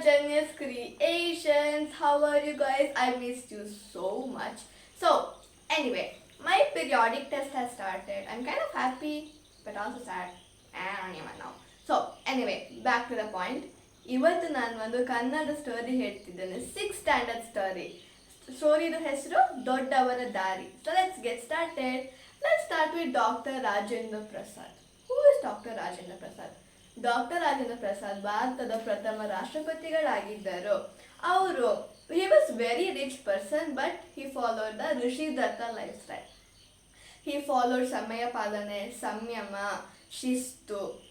Genius Creations. How are you guys? I missed you so much. So, anyway, my periodic test has started. I'm kind of happy, but also sad. I don't even know. So, anyway, back to the point. ಇವತ್ತು ನಾನು ಒಂದು Kannada story ಹೇಳ್ತಿದ್ದೇನೆ six standard story ಸ್ಟೋರಿದು ಹೆಸರು ದೊಡ್ಡವರ ದಾರಿ so let's get started let's start with doctor Rajendra Prasad who is doctor Rajendra Prasad doctor Rajendra Prasad ಭಾರತದ ಪ್ರಥಮ ರಾಷ್ಟ್ರಪತಿಗಳಾಗಿದ್ದರು. ಅವರು he was very rich person but he followed the ಋಷಿ ದತ್ತ ಲೈಫ್ ಸ್ಟೈಲ್ ಹಿ ಫಾಲೋಡ್ ಸಮಯ ಪಾಲನೆ, ಸಂಯಮ, ಶಿಸ್ತು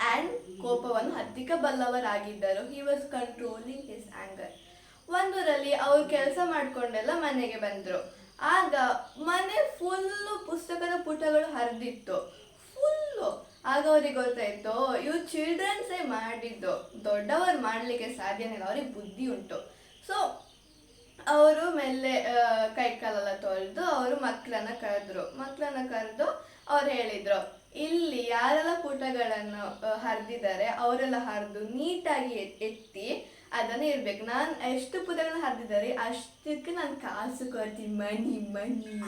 and ಕೋಪವನ್ನು ಹತ್ತಿಕ ಬಲ್ಲವರಾಗಿದ್ದರು he was controlling his anger ಒಂದೂರಲ್ಲಿ ಅವರು ಕೆಲಸ ಮಾಡಿಕೊಂಡೆಲ್ಲ ಮನೆಗೆ ಬಂದರು. ಆಗ ಮನೆ ಫುಲ್ಲು ಪುಸ್ತಕದ ಪುಟಗಳು ಹರಿದಿತ್ತು. ಫುಲ್ಲು ಆಗ ಅವ್ರಿಗೆ ಗೊತ್ತಾಯ್ತು ಇವ್ ಚಿಲ್ಡ್ರನ್ಸೇ ಮಾಡಿದ್ದು. ದೊಡ್ಡವರು ಮಾಡ್ಲಿಕ್ಕೆ ಸಾಧ್ಯನೇ ಇಲ್ಲ. ಅವ್ರಿಗೆ ಬುದ್ಧಿ ಉಂಟು. ಸೊ ಅವರು ಮೆಲ್ಲೆ ಕೈ ಕಾಲೆಲ್ಲ ತೊಳೆದು ಅವರು ಮಕ್ಕಳನ್ನ ಕರೆದ್ರು. ಮಕ್ಕಳನ್ನ ಕರೆದು ಅವ್ರು ಹೇಳಿದ್ರು ಇಲ್ಲಿ ಯಾರೆಲ್ಲ ಪುಟಗಳನ್ನು ಹರಿದಿದ್ದಾರೆ ಅವರೆಲ್ಲ ಹರಿದು ನೀಟಾಗಿ ಎತ್- ಎತ್ತಿ ಅದನ್ನ ಇರ್ಬೇಕು. ನಾನು ಎಷ್ಟು ಪುಟಗಳನ್ನ ಹರಿದಿದ್ದಾರೆ ಅಷ್ಟಕ್ಕೆ ನಾನು ಕಾಸು ಕೊಡ್ತೀನಿ. ಮನಿ ಮನಿ.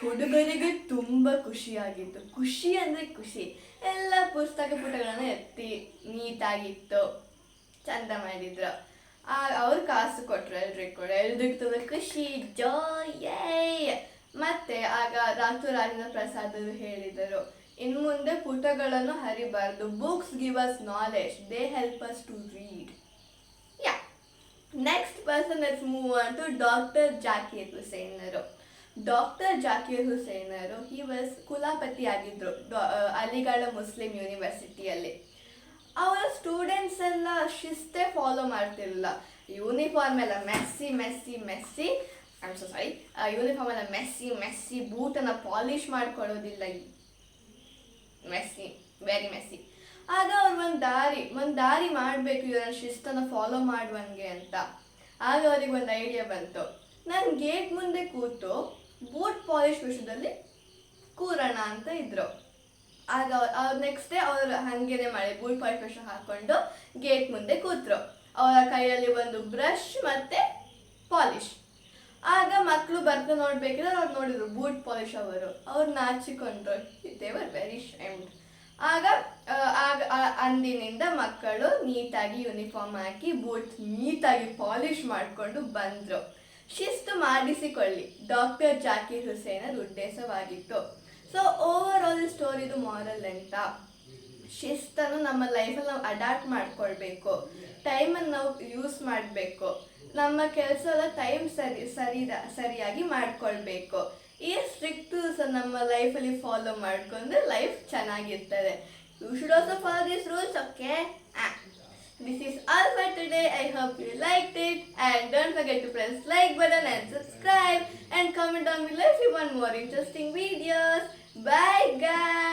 ಹುಡುಗರಿಗೆ ತುಂಬ ಖುಷಿಯಾಗಿತ್ತು. ಖುಷಿ ಅಂದ್ರೆ ಖುಷಿ. ಎಲ್ಲ ಪುಸ್ತಕ ಪುಟಗಳನ್ನು ಎತ್ತಿ ನೀಟಾಗಿತ್ತು. ಚಂದ ಮಾಡಿದ್ರು. ಅವ್ರು ಕಾಸು ಕೊಟ್ಟರು ಎಲ್ರಿಗೂ ಕೂಡ. ಎಲ್ರಿಗೂ ತುಂಬ ಖುಷಿ. ಜಾಯ್ ಮತ್ತೆ ಆಗ ರಾತು ರಾಜೇಂದ್ರ ಹೇಳಿದರು. ಇನ್ನು ಮುಂದೆ ಪುಟಗಳನ್ನು ಹರಿಬಾರದು. Books give us knowledge they help us to read yeah next person let's move to doctor Zakir ಹುಸೇನರು doctor Zakir ಅವರು ಹಿ ವಾಸ್ ಕುಲಾಪತಿ ಆಗಿದ್ರು ಅಲಿಗಢ ಮುಸ್ಲಿಂ ಯೂನಿವರ್ಸಿಟಿಯಲ್ಲಿ ಅವರ ಸ್ಟೂಡೆಂಟ್ಸ್ ಎಲ್ಲ ಶಿಸ್ತೇ ಫಾಲೋ ಮಾಡ್ತಿರಲಿಲ್ಲ. ಯೂನಿಫಾರ್ಮ್ ಎಲ್ಲ messy messy messy I'm so sorry uniform ಎಲ್ಲ ಮೆಸ್ಸಿ ಮೆಸ್ಸಿ ಬೂಟನ್ನು ಪಾಲಿಷ್ ಮಾಡ್ಕೊಳ್ಳೋದಿಲ್ಲ. ಮೆಸ್ಸಿ ವೆರಿ ಮೆಸ್ಸಿ ಆಗ ಅವ್ರು ಒಂದು ದಾರಿ ಒಂದು ದಾರಿ ಮಾಡಬೇಕು ಇವರ ಶಿಸ್ತನ್ನು ಫಾಲೋ ಮಾಡುವಂಗೆ ಅಂತ. ಆಗ ಅವ್ರಿಗೆ ಒಂದು ಐಡಿಯಾ ಬಂತು. ನಾನು ಗೇಟ್ ಮುಂದೆ ಕೂತು ಬೂಟ್ ಪಾಲಿಶ್ ವಿಷಯದಲ್ಲಿ ಕೂರೋಣ ಅಂತ ಇದ್ರು. ಆಗ ಅವ್ರು ನೆಕ್ಸ್ಟ್ ಡೇ ಅವ್ರು ಹಂಗೇನೆ ಮಾಡಿ ಬೂಟ್ ಪಾಲಿಶ್ ವಿಷ ಹಾಕೊಂಡು ಗೇಟ್ ಮುಂದೆ ಕೂತ್ರು. ಅವರ ಕೈಯಲ್ಲಿ ಒಂದು ಬ್ರಷ್ ಮತ್ತೆ ಪಾಲಿಶ್ ಆಗ ಮಕ್ಕಳು ಬರ್ತಾ ನೋಡ್ಬೇಕಿದ್ರೆ ಅವ್ರು ನೋಡಿದ್ರು ಬೂಟ್ ಪಾಲಿಶ್ ಅವರು. ಅವ್ರು ನಾಚಿಕೊಂಡ್ರು. ದೇವರ್ ವೆರಿ ಶೈಮ್ಡ್ ಆಗ ಆಗ ಅಂದಿನಿಂದ ಮಕ್ಕಳು ನೀಟಾಗಿ ಯೂನಿಫಾರ್ಮ್ ಹಾಕಿ ಬೂಟ್ ನೀಟಾಗಿ ಪಾಲಿಶ್ ಮಾಡಿಕೊಂಡು ಬಂದ್ರು. ಶಿಸ್ತು ಮಾಡಿಸಿಕೊಳ್ಳಿ. ಡಾಕ್ಟರ್ ಜಾಕಿರ್ ಹುಸೇನರ್ ಉದ್ದೇಶವಾಗಿತ್ತು ಸೊ ಓವರ್ ಆಲ್ ಸ್ಟೋರಿದು ಮಾರಲ್ ಅಂತ. ಶಿಸ್ತನ್ನು ನಮ್ಮ ಲೈಫಲ್ಲಿ ನಾವು ಅಡಾಪ್ಟ್ ಮಾಡ್ಕೊಳ್ಬೇಕು. ಟೈಮನ್ನು ನಾವು ಯೂಸ್ ಮಾಡಬೇಕು. ನಮ್ಮ ಕೆಲಸ ಎಲ್ಲ ಟೈಮ್ ಸರಿ ಸರಿ ಸರಿಯಾಗಿ ಮಾಡ್ಕೊಳ್ಬೇಕು. ಈ ಸ್ಟ್ರಿಕ್ಟ್ ನಮ್ಮ ಲೈಫಲ್ಲಿ ಫಾಲೋ ಮಾಡ್ಕೊಂಡ್ರೆ ಲೈಫ್ ಚೆನ್ನಾಗಿರ್ತದೆ. You should also follow this rules okay This is all for today. I hope you liked it and don't forget to press like button and subscribe and comment down below if you want more interesting videos. Bye guys.